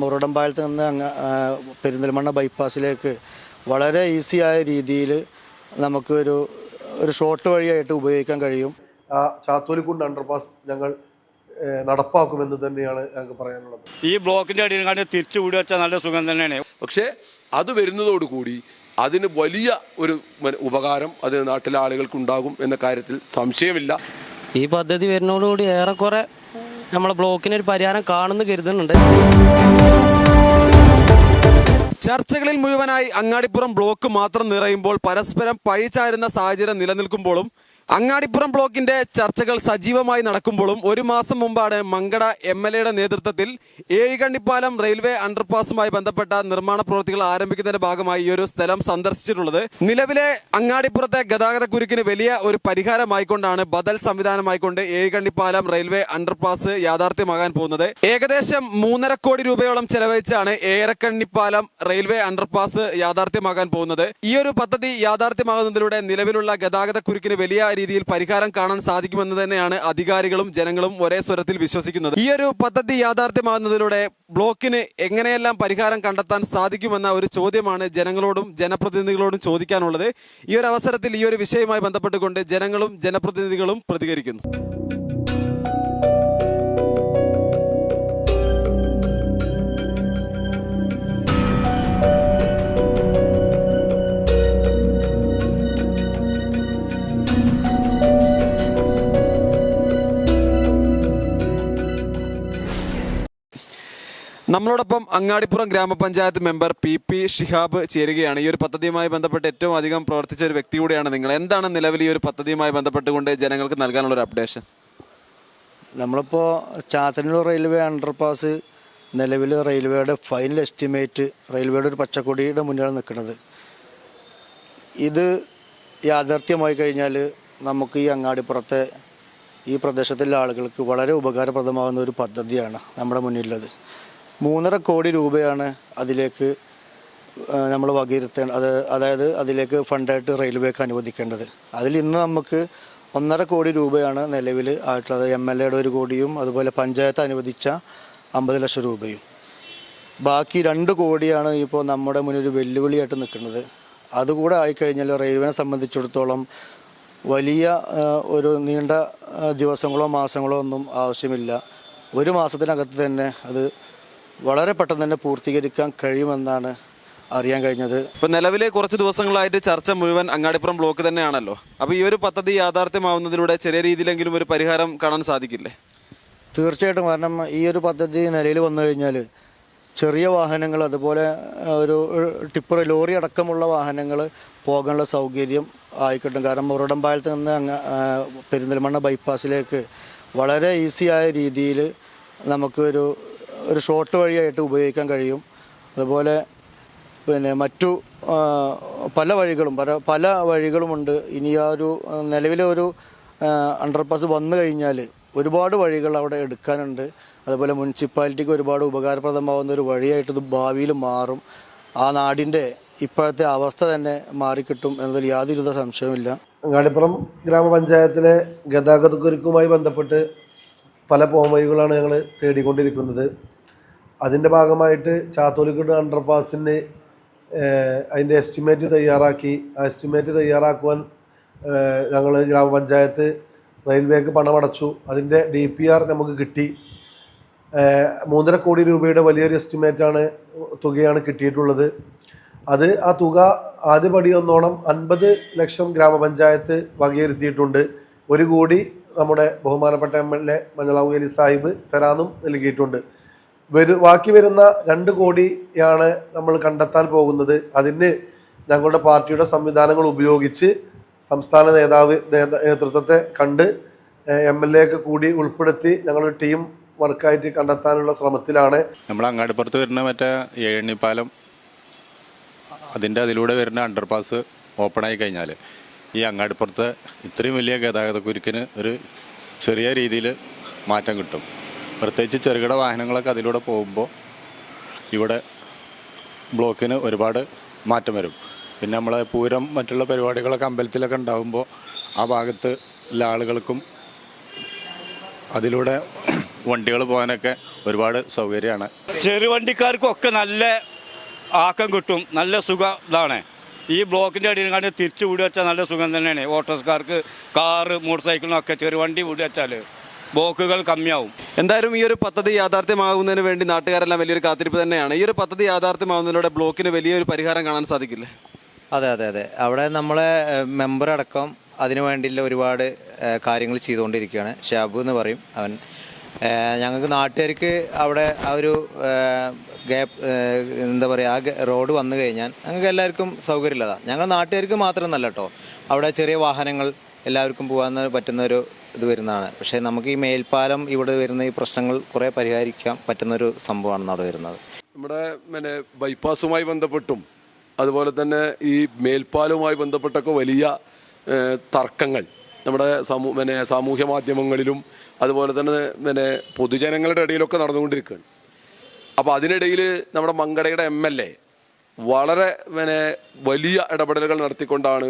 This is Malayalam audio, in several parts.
മുറടമ്പാലത്ത് നിന്ന് അങ്ങ് പെരിന്തൽമണ്ണ ബൈപ്പാസിലേക്ക് വളരെ ഈസിയായ രീതിയിൽ നമുക്ക് ഒരു ഒരു ഷോർട്ട് വഴിയായിട്ട് ഉപയോഗിക്കാൻ കഴിയും. ആ ചാത്തോലിക്കുണ്ട് അണ്ടർപാസ് ഞങ്ങൾ നടപ്പാക്കുമെന്ന് തന്നെയാണ് ഞങ്ങൾക്ക് പറയാനുള്ളത്. ഈ ബ്ലോക്കിന്റെ അടിയിൽ കണ്ട് തിരിച്ചു കൂടി വെച്ചാൽ നല്ല സുഖം തന്നെയാണ്. പക്ഷേ അത് വരുന്നതോടുകൂടി അതിന് വലിയ ഒരു ഉപകാരം അതിന് നാട്ടിലെ ആളുകൾക്ക് ഉണ്ടാകും എന്ന കാര്യത്തിൽ സംശയമില്ല. ഈ പദ്ധതി വരുന്നതോടുകൂടി ഏറെക്കുറെ നമ്മളെ ബ്ലോക്കിന് ഒരു പരിഹാരം കാണുന്നു കരുതുന്നുണ്ട്. ചർച്ചകളിൽ മുഴുവനായി അങ്ങാടിപ്പുറം ബ്ലോക്ക് മാത്രം നിറയുമ്പോൾ പരസ്പരം പഴിചാരുന്ന സാഹചര്യം നിലനിൽക്കുമ്പോഴും അങ്ങാടിപ്പുറം ബ്ലോക്കിന്റെ ചർച്ചകൾ സജീവമായി നടക്കുമ്പോഴും ഒരു മാസം മുമ്പാണ് മങ്കട എം എൽ എയുടെ നേതൃത്വത്തിൽ ഏഴുകണ്ണിപ്പാലം റെയിൽവേ അണ്ടർപാസുമായി ബന്ധപ്പെട്ട നിർമ്മാണ പ്രവൃത്തികൾ ആരംഭിക്കുന്നതിന്റെ ഭാഗമായി ഈ ഒരു സ്ഥലം സന്ദർശിച്ചിട്ടുള്ളത്. നിലവിലെ അങ്ങാടിപ്പുറത്തെ ഗതാഗത കുരുക്കിന് വലിയ ഒരു പരിഹാരമായിക്കൊണ്ടാണ് ബദൽ സംവിധാനമായിക്കൊണ്ട് ഏഴുകണ്ണിപ്പാലം റെയിൽവേ അണ്ടർപാസ് യാഥാർത്ഥ്യമാകാൻ പോകുന്നത്. ഏകദേശം മൂന്നര കോടി രൂപയോളം ചെലവഴിച്ചാണ് ഏറക്കണ്ണിപ്പാലം റെയിൽവേ അണ്ടർപാസ് യാഥാർത്ഥ്യമാകാൻ പോകുന്നത്. ഈ ഒരു പദ്ധതി യാഥാർത്ഥ്യമാകുന്നതിലൂടെ നിലവിലുള്ള ഗതാഗത കുരുക്കിന് വലിയ രീതിയിൽ പരിഹാരം കാണാൻ സാധിക്കുമെന്ന് തന്നെയാണ് അധികാരികളും ജനങ്ങളും ഒരേ സ്വരത്തിൽ വിശ്വസിക്കുന്നത്. ഈ ഒരു പദ്ധതി യാഥാർത്ഥ്യമാകുന്നതിലൂടെ ബ്ലോക്കിന് എങ്ങനെയെല്ലാം പരിഹാരം കണ്ടെത്താൻ സാധിക്കുമെന്ന ഒരു ചോദ്യമാണ് ജനങ്ങളോടും ജനപ്രതിനിധികളോടും ചോദിക്കാനുള്ളത്. ഈ ഒരു അവസരത്തിൽ ഈ ഒരു വിഷയവുമായി ബന്ധപ്പെട്ടുകൊണ്ട് ജനങ്ങളും ജനപ്രതിനിധികളും പ്രതികരിക്കുന്നു. നമ്മളോടൊപ്പം അങ്ങാടിപ്പുറം ഗ്രാമപഞ്ചായത്ത് മെമ്പർ പി പി ഷിഹാബ് ചേരുകയാണ്. ഈ ഒരു പദ്ധതിയുമായി ബന്ധപ്പെട്ട് ഏറ്റവും അധികം പ്രവർത്തിച്ച ഒരു വ്യക്തി കൂടിയാണ് നിങ്ങൾ. എന്താണ് നിലവിൽ ഈ ഒരു പദ്ധതിയുമായി ബന്ധപ്പെട്ടുകൊണ്ട് ജനങ്ങൾക്ക് നൽകാനുള്ള ഒരു അപ്ഡേഷൻ? നമ്മളിപ്പോൾ ചാത്തന്നൂർ റെയിൽവേ അണ്ടർപാസ് നിലവിൽ റെയിൽവേയുടെ ഫൈനൽ എസ്റ്റിമേറ്റ് റെയിൽവേയുടെ ഒരു പച്ചക്കൊടിയുടെ മുന്നിലാണ് നിൽക്കുന്നത്. ഇത് യാഥാർത്ഥ്യമായി കഴിഞ്ഞാൽ നമുക്ക് ഈ അങ്ങാടിപ്പുറത്തെ ഈ പ്രദേശത്തുള്ള ആളുകൾക്ക് വളരെ ഉപകാരപ്രദമാകുന്ന ഒരു പദ്ധതിയാണ് നമ്മുടെ മുന്നിലുള്ളത്. മൂന്നര കോടി രൂപയാണ് അതിലേക്ക് നമ്മൾ വകയിരുത്തേണ്ട അത് അതായത് അതിലേക്ക് ഫണ്ടായിട്ട് റെയിൽവേക്ക് അനുവദിക്കേണ്ടത്. അതിൽ ഇന്ന് നമുക്ക് ഒന്നര കോടി രൂപയാണ് നിലവിൽ ആയിട്ടുള്ളത്. എം എൽ എയുടെ ഒരു കോടിയും അതുപോലെ പഞ്ചായത്ത് അനുവദിച്ച അമ്പത് ലക്ഷം രൂപയും. ബാക്കി രണ്ട് കോടിയാണ് ഇപ്പോൾ നമ്മുടെ മുന്നിൽ ഒരു വെല്ലുവിളിയായിട്ട് നിൽക്കുന്നത്. അതുകൂടെ ആയിക്കഴിഞ്ഞാൽ റെയിൽവേനെ സംബന്ധിച്ചിടത്തോളം വലിയ ഒരു നീണ്ട ദിവസങ്ങളോ മാസങ്ങളോ ഒന്നും ആവശ്യമില്ല. ഒരു മാസത്തിനകത്ത് തന്നെ അത് വളരെ പെട്ടെന്ന് തന്നെ പൂർത്തീകരിക്കാൻ കഴിയുമെന്നാണ് അറിയാൻ കഴിഞ്ഞത്. ഇപ്പൊ നിലവിലെ കുറച്ച് ദിവസങ്ങളായിട്ട് ചർച്ച മുഴുവൻ അങ്ങാടിപ്പുറം ബ്ലോക്ക് തന്നെയാണല്ലോ. അപ്പൊ ഈ ഒരു പദ്ധതി യാഥാർത്ഥ്യമാവുന്നതിലൂടെ ചെറിയ രീതിയിലെങ്കിലും ഒരു പരിഹാരം കാണാൻ സാധിക്കില്ലേ? തീർച്ചയായിട്ടും. കാരണം ഈ ഒരു പദ്ധതി നിലയിൽ വന്നു കഴിഞ്ഞാൽ ചെറിയ വാഹനങ്ങൾ അതുപോലെ ഒരു ടിപ്പർ ലോറി അടക്കമുള്ള വാഹനങ്ങൾ പോകാനുള്ള സൗകര്യം ആയിക്കിട്ടും. കാരണം മുറടമ്പാലത്ത് നിന്ന് അങ്ങ് പെരിന്തൽമണ്ണ ബൈപ്പാസിലേക്ക് വളരെ ഈസിയായ രീതിയിൽ നമുക്കൊരു ഒരു ഷോർട്ട് വഴിയായിട്ട് ഉപയോഗിക്കാൻ കഴിയും. അതുപോലെ പിന്നെ മറ്റു പല വഴികളും പല പല വഴികളുമുണ്ട്. ഇനി ആ ഒരു നിലവിലെ ഒരു അണ്ടർപാസ് വന്നു കഴിഞ്ഞാൽ ഒരുപാട് വഴികൾ അവിടെ എടുക്കാനുണ്ട്. അതുപോലെ മുനിസിപ്പാലിറ്റിക്ക് ഒരുപാട് ഉപകാരപ്രദമാവുന്ന ഒരു വഴിയായിട്ട് ഇത് ഭാവിയിൽ മാറും. ആ നാടിന്റെ ഇപ്പോഴത്തെ അവസ്ഥ തന്നെ മാറിക്കിട്ടും എന്നതിൽ യാതൊരുവിധ സംശയമില്ല അങ്ങാടിപ്പുറം ഗ്രാമപഞ്ചായത്തിലെ ഗതാഗത കുരുക്കുമായി ബന്ധപ്പെട്ട് പല പോംവഴികളാണ് ഞങ്ങൾ തേടിക്കൊണ്ടിരിക്കുന്നത്. അതിന്റെ ഭാഗമായിട്ട് ചാത്തോലിക്കുണ്ട് അണ്ടർപാസിന് അതിന്റെ എസ്റ്റിമേറ്റ് തയ്യാറാക്കി. ആ എസ്റ്റിമേറ്റ് തയ്യാറാക്കുവാൻ ഞങ്ങൾ ഗ്രാമപഞ്ചായത്ത് റെയിൽവേക്ക് പണമടച്ചു. അതിന്റെ ഡി പി ആർ നമുക്ക് കിട്ടി. മൂന്നര കോടി രൂപയുടെ വലിയൊരു എസ്റ്റിമേറ്റാണ് തുകയാണ് കിട്ടിയിട്ടുള്ളത്. അത് ആ തുക ആദ്യപടി ഒന്നോണം അൻപത് ലക്ഷം ഗ്രാമപഞ്ചായത്ത് വകയിരുത്തിയിട്ടുണ്ട്. ഒരു കോടി നമ്മുടെ ബഹുമാനപ്പെട്ട എം എൽ എ മഞ്ഞളാവുകേലി സാഹിബ് തരാനും നൽകിയിട്ടുണ്ട്. വരു ബാക്കി വരുന്ന രണ്ട് കോടിയാണ് നമ്മൾ കണ്ടെത്താൻ പോകുന്നത്. അതിന് ഞങ്ങളുടെ പാർട്ടിയുടെ സംവിധാനങ്ങൾ ഉപയോഗിച്ച് സംസ്ഥാന നേതാവ് നേതൃത്വത്തെ കണ്ട് എം എൽ എ കൂടി ഉൾപ്പെടുത്തി ഞങ്ങളുടെ ടീം വർക്കായിട്ട് കണ്ടെത്താനുള്ള ശ്രമത്തിലാണ്. നമ്മൾ അങ്ങാടിപ്പുറത്ത് വരുന്ന മറ്റേ ഏഴണിപ്പാലം അതിന്റെ അതിലൂടെ വരുന്ന അണ്ടർപാസ് ഓപ്പൺ ആയി കഴിഞ്ഞാൽ ഈ അങ്ങാടിപ്പുറത്ത് ഇത്രയും വലിയ ഗതാഗത കുരുക്കിന് ഒരു ചെറിയ രീതിയിൽ മാറ്റം കിട്ടും. പ്രത്യേകിച്ച് ചെറുകിട വാഹനങ്ങളൊക്കെ അതിലൂടെ പോകുമ്പോൾ ഇവിടെ ബ്ലോക്കിന് ഒരുപാട് മാറ്റം വരും. പിന്നെ നമ്മളെ പൂരം മറ്റുള്ള പരിപാടികളൊക്കെ അമ്പലത്തിലൊക്കെ ഉണ്ടാകുമ്പോൾ ആ ഭാഗത്ത് ആളുകൾക്കും അതിലൂടെ വണ്ടികൾ പോകാനൊക്കെ ഒരുപാട് സൗകര്യമാണ്. ചെറുവണ്ടിക്കാർക്കൊക്കെ നല്ല ആക്കം കിട്ടും നല്ല സുഖം ഇതാണ്. ഈ ബ്ലോക്കിന്റെ അടിയിൽ കണ്ട് തിരിച്ചു വിടി വെച്ചാൽ നല്ല സുഖം തന്നെയാണ്. ഓട്ടോസ്കാർക്ക് കാറ് മോട്ടോർ സൈക്കിളിനൊക്കെ ചെറുവണ്ടി വിടി വെച്ചാൽ ബ്ലോക്കുകൾ കമ്മിയാവും. എന്തായാലും ഈ ഒരു പദ്ധതി യാഥാർത്ഥ്യമാകുന്നതിന് വേണ്ടി നാട്ടുകാരെല്ലാം വലിയൊരു കാത്തിരിപ്പ് തന്നെയാണ്. ഈ ഒരു പദ്ധതി യാഥാർത്ഥ്യമാകുന്നതിലൂടെ ബ്ലോക്കിന് വലിയൊരു പരിഹാരം കാണാൻ സാധിക്കില്ലേ? അതെ അതെ അതെ. അവിടെ നമ്മളെ മെമ്പർ അടക്കം അതിനു വേണ്ടിയുള്ള ഒരുപാട് കാര്യങ്ങൾ ചെയ്തുകൊണ്ടിരിക്കുകയാണ്. ഷാബു എന്ന് പറയും അവൻ. ഞങ്ങൾക്ക് നാട്ടുകാർക്ക് അവിടെ ആ ഒരു ഗ്യാപ്പ് എന്താ പറയുക ആ റോഡ് വന്നു കഴിഞ്ഞാൽ ഞങ്ങൾക്ക് എല്ലാവർക്കും സൗകര്യമുള്ളതാണ് ഞങ്ങൾ നാട്ടുകാർക്ക് മാത്രമെന്നല്ല കേട്ടോ. അവിടെ ചെറിയ വാഹനങ്ങൾ എല്ലാവർക്കും പോകാൻ പറ്റുന്ന ഒരു ഇത് വരുന്നതാണ്. പക്ഷേ നമുക്ക് ഈ മേൽപ്പാലം ഇവിടെ വരുന്ന ഈ പ്രശ്നങ്ങൾ കുറേ പരിഹരിക്കാൻ പറ്റുന്ന ഒരു സംഭവമാണ് അവിടെ വരുന്നത്. നമ്മുടെ പിന്നെ ബൈപ്പാസുമായി ബന്ധപ്പെട്ടും അതുപോലെ തന്നെ ഈ മേൽപ്പാലവുമായി ബന്ധപ്പെട്ടൊക്കെ വലിയ തർക്കങ്ങൾ നമ്മുടെ സമൂ പിന്നെ സാമൂഹ്യ മാധ്യമങ്ങളിലും അതുപോലെ തന്നെ പിന്നെ പൊതുജനങ്ങളുടെ ഇടയിലൊക്കെ നടന്നുകൊണ്ടിരിക്കുകയാണ്. അപ്പോൾ അതിനിടയിൽ നമ്മുടെ മങ്കടയുടെ എം എൽ എ വളരെ പിന്നെ വലിയ ഇടപെടലുകൾ നടത്തിക്കൊണ്ടാണ്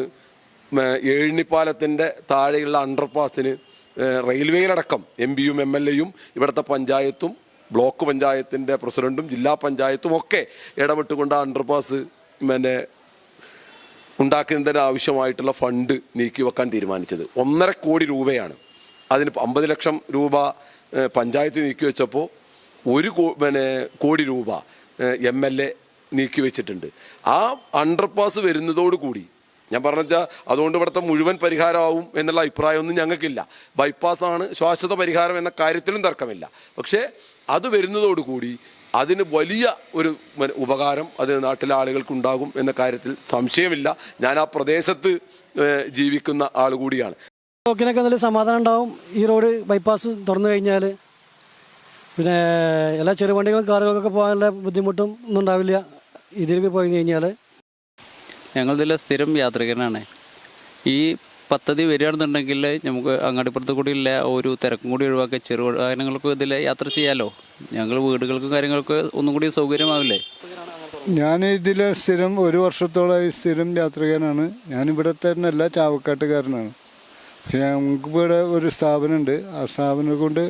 ഏഴിനിപ്പാലത്തിന്റെ താഴെയുള്ള അണ്ടർപാസിന് റെയിൽവേയിലടക്കം എം പിയും എം എൽ എയും ഇവിടുത്തെ പഞ്ചായത്തും ബ്ലോക്ക് പഞ്ചായത്തിന്റെ പ്രസിഡന്റും ജില്ലാ പഞ്ചായത്തും ഒക്കെ ഇടപെട്ടുകൊണ്ട് അണ്ടർപാസ് പിന്നെ ഉണ്ടാക്കുന്നതിന് ആവശ്യമായിട്ടുള്ള ഫണ്ട് നീക്കി വെക്കാൻ തീരുമാനിച്ചത്. ഒന്നര കോടി രൂപയാണ്. അതിന് അമ്പത് ലക്ഷം രൂപ പഞ്ചായത്ത് നീക്കി വെച്ചപ്പോൾ ഒരു പിന്നെ കോടി രൂപ എം എൽ എ നീക്കി വെച്ചിട്ടുണ്ട്. ആ അണ്ടർപാസ് വരുന്നതോടുകൂടി ഞാൻ പറഞ്ഞാൽ അതുകൊണ്ട് ഇവിടുത്തെ മുഴുവൻ പരിഹാരമാവും എന്നുള്ള അഭിപ്രായമൊന്നും ഞങ്ങൾക്കില്ല. ബൈപ്പാസാണ് ശാശ്വത പരിഹാരം എന്ന കാര്യത്തിലും തർക്കമില്ല. പക്ഷേ അത് വരുന്നതോടുകൂടി അതിന് വലിയ ഒരു ഉപകാരം അത് നാട്ടിലെ ആളുകൾക്ക് ഉണ്ടാകും എന്ന കാര്യത്തിൽ സംശയമില്ല. ഞാൻ ആ പ്രദേശത്ത് ജീവിക്കുന്ന ആൾ കൂടിയാണ്. നല്ല സമാധാനം ഉണ്ടാവും. ഈ റോഡ് ബൈപ്പാസ് തുറന്നു കഴിഞ്ഞാൽ പിന്നെ എല്ലാ ചെറുവണ്ടികളും കാറുകളൊക്കെ പോകാനുള്ള ബുദ്ധിമുട്ടും ഒന്നും ഉണ്ടാവില്ല. ഇതിലേക്ക് പോയി കഴിഞ്ഞാൽ ഞങ്ങളിതിലെ സ്ഥിരം യാത്രികനാണ്. ഈ പദ്ധതി വരികയാണെന്നുണ്ടെങ്കിൽ നമുക്ക് അങ്ങാടിപ്പുറത്ത് കൂടിയുള്ള ഒരു തിരക്കും കൂടി ഒഴിവാക്കി ചെറു വാഹനങ്ങൾക്ക് ഇതിൽ യാത്ര ചെയ്യാമല്ലോ ഞങ്ങൾ വീടുകൾക്കും കാര്യങ്ങൾക്ക് ഒന്നും കൂടി സൗകര്യമാവില്ലേ? ഞാൻ ഇതിലെ സ്ഥിരം ഒരു വർഷത്തോളമായി സ്ഥിരം യാത്രികനാണ്. ഞാൻ ഇവിടെ തന്നെ അല്ല ചാവക്കാട്ടുകാരനാണ്. പക്ഷേ ഞങ്ങൾക്ക് ഇവിടെ ഒരു സ്ഥാപനമുണ്ട്. ആ സ്ഥാപനം കൊണ്ട്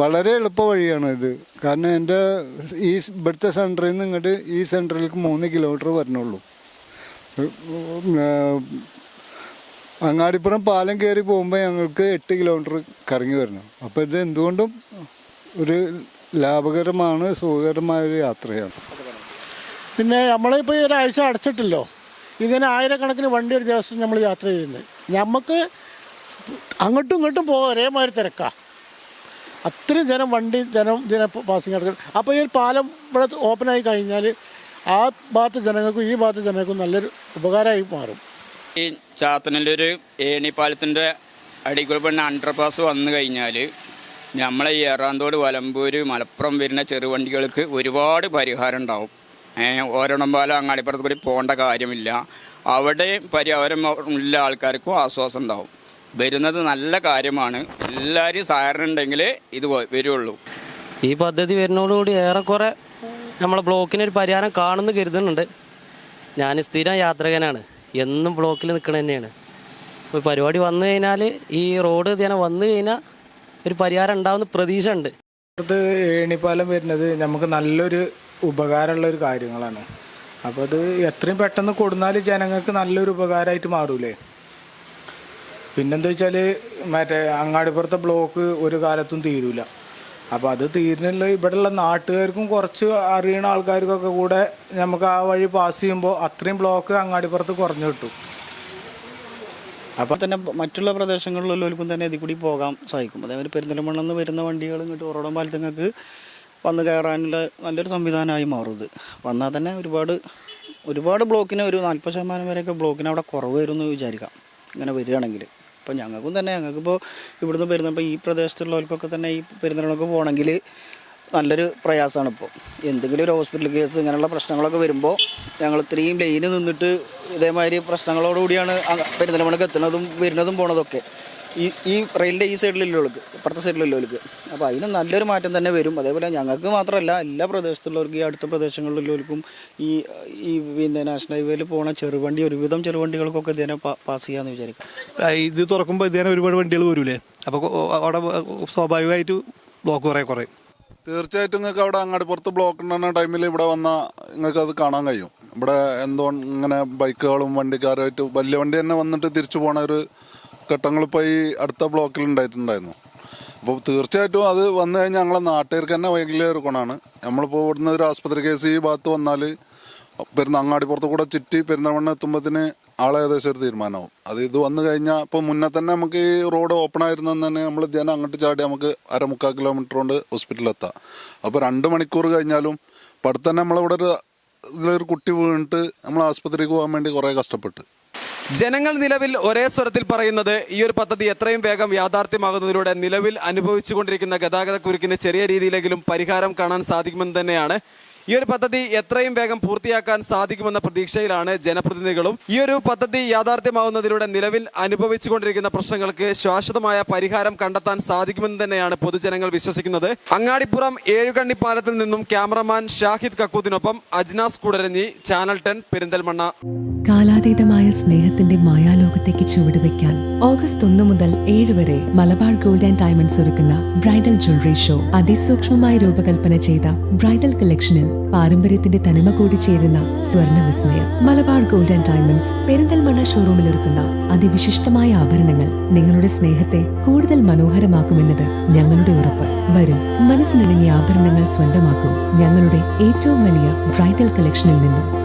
വളരെ എളുപ്പ വഴിയാണ് ഇത്. കാരണം എന്റെ ഈ ഇവിടുത്തെ സെന്ററിൽ നിന്ന് ഇങ്ങോട്ട് ഈ സെന്ററിലേക്ക് മൂന്ന് കിലോമീറ്റർ വരണുള്ളൂ അങ്ങാടിപ്പുറം പാലം കയറി പോകുമ്പോൾ ഞങ്ങൾക്ക് എട്ട് കിലോമീറ്റർ കറങ്ങി വരണം. അപ്പോൾ ഇത് എന്തുകൊണ്ടും ഒരു ലാഭകരമാണ് സുഖകരമായ ഒരു യാത്രയാണ്. പിന്നെ നമ്മളിപ്പോൾ ഈ ഒരാഴ്ച അടച്ചിട്ടില്ലോ. ഇതിന് ആയിരക്കണക്കിന് വണ്ടി ഒരു ദിവസം നമ്മൾ യാത്ര ചെയ്യുന്നത്. നമുക്ക് അങ്ങോട്ടും ഇങ്ങോട്ടും പോകാൻ ഒരേമാതിരി തിരക്കാം. അത്രയും ജനം വണ്ടി ജനം ജന പാസിങ് നടക്കുന്നത് അപ്പോൾ ഈ ഒരു പാലം ഇവിടെ ഓപ്പൺ ആയി കഴിഞ്ഞാൽ ആ ഭാഗത്ത് ജനങ്ങൾക്കും ഈ ഭാഗത്ത് ജനങ്ങൾക്കും നല്ലൊരു ഉപകാരമായി മാറും. ഈ ചാത്തനല്ലൊരു ഏണിപ്പാലത്തിന്റെ അടിക്കുറി പെണ്ണ അണ്ടർപാസ് വന്നു കഴിഞ്ഞാൽ നമ്മളെ ഈ എറാന്തോട് വലമ്പൂർ മലപ്പുറം വരുന്ന ചെറുവണ്ടികൾക്ക് ഒരുപാട് പരിഹാരം ഉണ്ടാവും. ഓരോണം പാലം അങ്ങാടിപ്പുറത്ത് കൂടി പോകേണ്ട കാര്യമില്ല. അവിടെ പരിഹാരം ഉള്ള ആൾക്കാർക്കും ആശ്വാസം ഉണ്ടാവും. വരുന്നത് നല്ല കാര്യമാണ്. എല്ലാവരും സഹകരണം ഉണ്ടെങ്കിൽ ഇത് വരുള്ളൂ. ഈ പദ്ധതി വരുന്നതോടുകൂടി ഏറെക്കുറെ നമ്മളെ ബ്ലോക്കിനൊരു പരിഹാരം കാണുമെന്ന് കരുതുന്നുണ്ട്. ഞാൻ സ്ഥിരം യാത്രകനാണ്. എന്നും ബ്ലോക്കിൽ നിൽക്കണ തന്നെയാണ്. അപ്പോൾ പരിപാടി വന്നു കഴിഞ്ഞാൽ ഈ റോഡ് ധ്യാനം വന്നു കഴിഞ്ഞാൽ ഒരു പരിഹാരം ഉണ്ടാവുന്ന പ്രതീക്ഷ ഉണ്ട് ഇത് ഏണിപ്പാലം വരുന്നത് നമുക്ക് നല്ലൊരു ഉപകാരമുള്ള ഒരു കാര്യങ്ങളാണ്. അപ്പോൾ അത് എത്രയും പെട്ടെന്ന് കൊടുന്നാൽ ജനങ്ങൾക്ക് നല്ലൊരു ഉപകാരമായിട്ട് മാറൂലേ? പിന്നെന്താ വെച്ചാൽ മറ്റേ അങ്ങാടിപ്പുറത്തെ ബ്ലോക്ക് ഒരു കാലത്തും തീരൂല. അപ്പോൾ അത് തീരുന്നില്ല. ഇവിടെയുള്ള നാട്ടുകാർക്കും കുറച്ച് അറിയണ ആൾക്കാർക്കൊക്കെ കൂടെ നമുക്ക് ആ വഴി പാസ് ചെയ്യുമ്പോൾ അത്രയും ബ്ലോക്ക് അങ്ങാടിപ്പുറത്ത് കുറഞ്ഞു കിട്ടും. അപ്പോൾ തന്നെ മറ്റുള്ള പ്രദേശങ്ങളിലുള്ളവർക്കും തന്നെ ഇതിൽ കൂടി പോകാൻ സാധിക്കും. അതേപോലെ പെരിന്തൽമണ്ണ നിന്ന് വരുന്ന വണ്ടികൾ ഇങ്ങോട്ട് ഉറവിടം പാലത്തങ്ങൾക്ക് വന്ന് കയറാനുള്ള നല്ലൊരു സംവിധാനമായി മാറും ഇത്. വന്നാൽ തന്നെ ഒരുപാട് ഒരുപാട് ബ്ലോക്കിന് ഒരു നാൽപ്പത് ശതമാനം വരെയൊക്കെ ബ്ലോക്കിന് അവിടെ കുറവ് വരും എന്ന് വിചാരിക്കാം. ഇങ്ങനെ വരികയാണെങ്കിൽ. ഇപ്പം ഞങ്ങൾക്കും തന്നെ ഞങ്ങൾക്കിപ്പോൾ ഇവിടുന്ന് വരുന്നപ്പോൾ ഈ പ്രദേശത്തുള്ളവർക്കൊക്കെ തന്നെ ഈ പെരുന്തൽമണ്ണക്ക് പോകണമെങ്കിൽ നല്ലൊരു പ്രയാസമാണ് ഇപ്പോൾ എന്തെങ്കിലും ഒരു ഹോസ്പിറ്റൽ കേസ് ഇങ്ങനെയുള്ള പ്രശ്നങ്ങളൊക്കെ വരുമ്പോൾ ഞങ്ങൾ ഇത്രയും ലൈന് നിന്നിട്ട് ഇതേമാതിരി പ്രശ്നങ്ങളോടുകൂടിയാണ് അങ്ങ് പെരിന്തൽമണ്ണക്ക് എത്തുന്നതും വരുന്നതും പോണതൊക്കെ. ഈ ഈ റെയിലിന്റെ ഈ സൈഡിലുള്ളവർക്ക് ഇപ്പുറത്തെ സൈഡിലുള്ളവർക്ക് അപ്പോൾ അതിന് നല്ലൊരു മാറ്റം തന്നെ വരും. അതേപോലെ ഞങ്ങൾക്ക് മാത്രമല്ല എല്ലാ പ്രദേശത്തുള്ളവർക്കും ഈ അടുത്ത പ്രദേശങ്ങളിലുള്ളവർക്കും ഈ ഈ പിന്നെ നാഷണൽ ഹൈവേയിൽ പോണ ചെറുവണ്ടി ഒരുവിധം ചെറുവണ്ടികൾക്കൊക്കെ ഇതിനെ പാസ് ചെയ്യാമെന്ന് വിചാരിക്കാം. ഇത് തുറക്കുമ്പോൾ ഇതിനെ ഒരുപാട് വണ്ടികൾ വരൂലേ? അപ്പോൾ അവിടെ സ്വാഭാവികമായിട്ട് ബ്ലോക്ക് കുറേ കുറേ. തീർച്ചയായിട്ടും നിങ്ങൾക്ക് അവിടെ അങ്ങോട്ട് പുറത്ത് ബ്ലോക്ക് ഉണ്ടാകുന്ന ടൈമിൽ ഇവിടെ വന്നാൽ നിങ്ങൾക്ക് അത് കാണാൻ കഴിയും. ഇവിടെ എന്തോ ഇങ്ങനെ ബൈക്കുകളും വണ്ടിക്കാരുമായിട്ട് വലിയ വണ്ടി തന്നെ വന്നിട്ട് തിരിച്ചു പോണ ഒരു ഘട്ടങ്ങൾ ഇപ്പോൾ ഈ അടുത്ത ബ്ലോക്കിൽ ഉണ്ടായിട്ടുണ്ടായിരുന്നു. അപ്പോൾ തീർച്ചയായിട്ടും അത് വന്നു കഴിഞ്ഞാൽ ഞങ്ങളെ നാട്ടുകാർക്ക് തന്നെ വലിയ ഒരു ഗുണമാണ്. നമ്മളിപ്പോൾ ഇവിടുന്ന് ഒരു ആസ്പത്രി കേസ് ഈ ഭാഗത്ത് വന്നാൽ പെരുന്ന അങ്ങാടിപ്പുറത്ത് കൂടെ ചുറ്റി പെരുന്തൽമണ്ണ എത്തുമ്പോഴത്തിന് ആളെ ഏകദേശം ഒരു തീരുമാനമാവും. അത് ഇത് വന്നു കഴിഞ്ഞാൽ ഇപ്പോൾ മുന്നേ തന്നെ നമുക്ക് ഈ റോഡ് ഓപ്പൺ ആയിരുന്നെന്ന് തന്നെ നമ്മൾ ധ്യാനം അങ്ങോട്ട് ചാടി നമുക്ക് അരമുക്കാൽ കിലോമീറ്റർ കൊണ്ട് ഹോസ്പിറ്റലിൽ എത്താം. അപ്പോൾ രണ്ട് മണിക്കൂർ കഴിഞ്ഞാലും ഇപ്പം അടുത്ത് തന്നെ നമ്മളിവിടെ ഒരു ഇതിലൊരു കുട്ടി വീണിട്ട് നമ്മൾ ആസ്പത്രിക്ക് പോകാൻ വേണ്ടി കുറേ കഷ്ടപ്പെട്ട്. ജനങ്ങൾ നിലവിൽ ഒരേ സ്വരത്തിൽ പറയുന്നത് ഈ ഒരു പദ്ധതി എത്രയും വേഗം യാഥാർത്ഥ്യമാകുന്നതിലൂടെ നിലവിൽ അനുഭവിച്ചുകൊണ്ടിരിക്കുന്ന ഗതാഗത കുരുക്കിന് ചെറിയ രീതിയിലെങ്കിലും പരിഹാരം കാണാൻ സാധിക്കുമെന്ന് തന്നെയാണ് ഈ ഒരു പദ്ധതി എത്രയും വേഗം പൂർത്തിയാക്കാൻ സാധിക്കുമെന്ന പ്രതീക്ഷയിലാണ് ജനപ്രതിനിധികളും. ഈ ഒരു പദ്ധതി യാഥാർത്ഥ്യമാവുന്നതിലൂടെ നിലവിൽ അനുഭവിച്ചുകൊണ്ടിരിക്കുന്ന പ്രശ്നങ്ങൾക്ക് ശാശ്വതമായ പരിഹാരം കണ്ടെത്താൻ സാധിക്കുമെന്ന് തന്നെയാണ് പൊതുജനങ്ങൾ വിശ്വസിക്കുന്നത്. അങ്ങാടിപ്പുറം ഏഴുകണ്ണി പാലത്തിൽ നിന്നും ക്യാമറമാൻ ഷാഹിദ് കക്കൂത്തിനൊപ്പം അജ്നാസ് കുടരഞ്ഞി ചാനൽ ടെൻ പെരിന്തൽമണ്ണ. കാലാതീതമായ സ്നേഹത്തിന്റെ മായാലോകത്തേക്ക് ചുവടുവെക്കാൻ ഓഗസ്റ്റ് ഒന്ന് മുതൽ ഏഴ് വരെ മലബാർ ഗോൾഡ് ആൻഡ് ഡയമണ്ട്സ് ഒരുക്കുന്ന ബ്രൈഡൽ ജ്വല്ലറി ഷോ. അതിസൂക്ഷ്മമായി രൂപകൽപ്പന ചെയ്ത ബ്രൈഡൽ കളക്ഷനിൽ പാരമ്പര്യത്തിന്റെ തനിമ കൂടി ചേരുന്ന സ്വർണ വിസ്മയം. Malabar gold and diamonds Perinthalmanna ഷോറൂമിൽ ഒരുക്കുന്ന അതിവിശിഷ്ടമായ ആഭരണങ്ങൾ നിങ്ങളുടെ സ്നേഹത്തെ കൂടുതൽ മനോഹരമാക്കുമെന്നത് ഞങ്ങളുടെ ഉറപ്പ്. വരും മനസ്സിനിണങ്ങിയ ആഭരണങ്ങൾ സ്വന്തമാക്കൂ. ഞങ്ങളുടെ ഏറ്റവും വലിയ ബ്രൈഡൽ കളക്ഷനിൽ നിന്നും